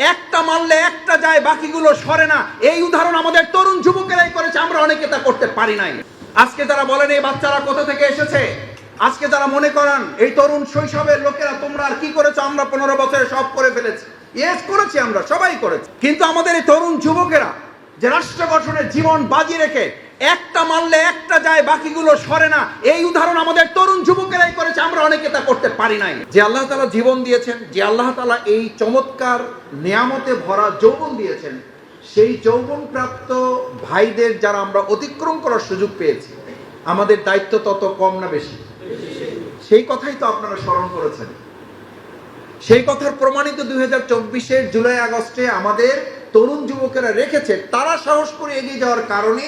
একটা মারলে একটা যায়, বাকিগুলো সরে না। এই উদাহরণ আমাদের তরুণ যুবকেরাই করেছে, আমরা অনেকে তা করতে পারি নাই। আজকে যারা বলেন, এই বাচ্চারা কোথা থেকে এসেছে? আজকে যারা মনে করান, এই তরুণ শৈশবের লোকেরা, তোমরা আর কি করেছ? আমরা পনেরো বছরে সব করে ফেলেছি। ইয়েস করেছি আমরা, সবাই করেছি। কিন্তু আমাদের এই তরুণ যুবকেরা যে রাষ্ট্র গঠনের জীবন বাজি রেখে একটা মারলে একটা যায়, বাকিগুলো সরে না। এই উদাহরণ আমাদের তরুণ যুবকেরাই করেছে, আমরা অনেকে তা করতে পারি নাই। যে আল্লাহ তালা জীবন দিয়েছেন, যে আল্লাহ তালা এই চমৎকার নিয়ামতে ভরা যৌবন দিয়েছেন, সেই যৌবন প্রাপ্ত ভাইদের যারা আমরা অতিক্রম করার সুযোগ পেয়েছি, আমাদের দায়িত্ব তত কম না বেশি। সেই কথাই তো আপনারা স্মরণ করেছেন। সেই কথার প্রমাণিত দুই হাজার চব্বিশের জুলাই আগস্টে আমাদের তরুণ যুবকেরা রেখেছে, তারা সাহস করে এগিয়ে যাওয়ার কারণে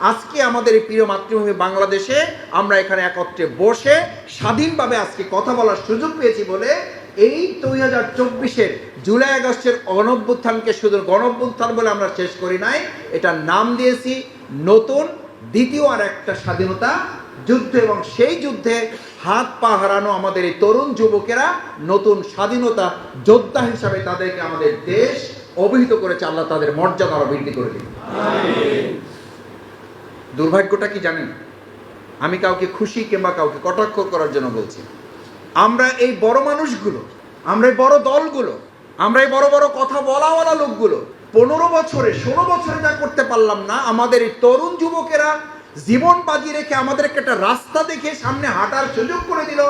আজকে আমাদের এই প্রিয় মাতৃভূমি বাংলাদেশে আমরা এখানে একত্রে বসে স্বাধীনভাবে আজকে কথা বলার সুযোগ পেয়েছি বলে এই দুই হাজার চব্বিশের জুলাই আগস্টের গণঅভ্যুত্থানকে শুধু গণভ্যুত্থান বলে আমরা শেষ করি নাই। এটার নাম দিয়েছি নতুন, দ্বিতীয় আর একটা স্বাধীনতা যুদ্ধ এবং সেই যুদ্ধে হাত পা হারানো আমাদের এই তরুণ যুবকেরা নতুন স্বাধীনতা যোদ্ধা হিসাবে তাদেরকে আমাদের দেশ অভিহিত করেছে। আল্লাহ তাদের মর্যাদা আরও বৃদ্ধি করে দিন দুর্ভাগ্যটা কি জানেন? আমি কাউকে খুশি কিংবা কাউকে কটাক্ষ করার জন্য বলছি। আমরা এই বড় মানুষগুলো, আমরা এই বড় দলগুলো, আমরা এই বড় বড় কথা বলাওয়ালা লোকগুলো, পনেরো বছরে, ষোলো বছরে যা করতে পারলাম না, আমাদের এই তরুণ যুবকেরা জীবন বাজি রেখে আমাদেরকে একটা রাস্তা দেখে সামনে হাঁটার সুযোগ করে দিল,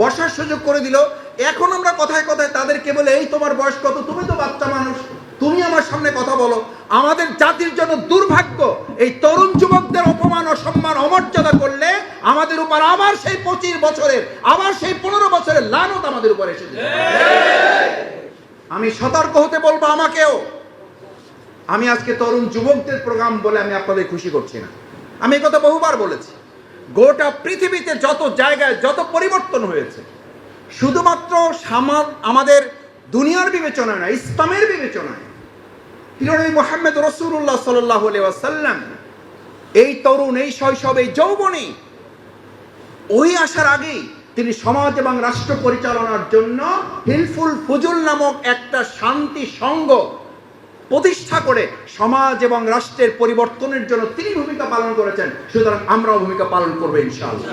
বসার সুযোগ করে দিল। এখন আমরা কথায় কথায় তাদেরকে বলে, এই তোমার বয়স কত? তুমি তো বাচ্চা মানুষ। তুমি আমার সামনে কথা বলো। আমাদের জাতির জন্য দুর্ভাগ্য, এই তরুণ যুবকদের অপমান অসম্মান অমর্যাদা করলে আমাদের উপর আবার সেই পঁচিশ বছরের, আবার সেই পনেরো বছরের লানত আমাদের উপর এসে যাবে। আমি সতর্ক হতে বলব আমাকেও। আমি আজকে তরুণ যুবকদের প্রোগ্রাম বলে আমি আপনাদের খুশি করছি না। আমি এই কথা বহুবার বলেছি। গোটা পৃথিবীতে যত জায়গায় যত পরিবর্তন হয়েছে, শুধুমাত্র সামাল আমাদের দুনিয়ার বিবেচনায় না, ইসলামের বিবেচনায় মোহাম্মদ রসুল্লাহ এই তরুণ, এই শৈশব যৌবনে, ওই আসার আগেই তিনি সমাজ এবং রাষ্ট্র পরিচালনার জন্য হিলফুল ফুজুল নামক একটা শান্তি সংঘ প্রতিষ্ঠা করে সমাজ এবং রাষ্ট্রের পরিবর্তনের জন্য তিনি ভূমিকা পালন করেছেন। সুতরাং আমরাও ভূমিকা পালন করব ইনশাআল্লাহ।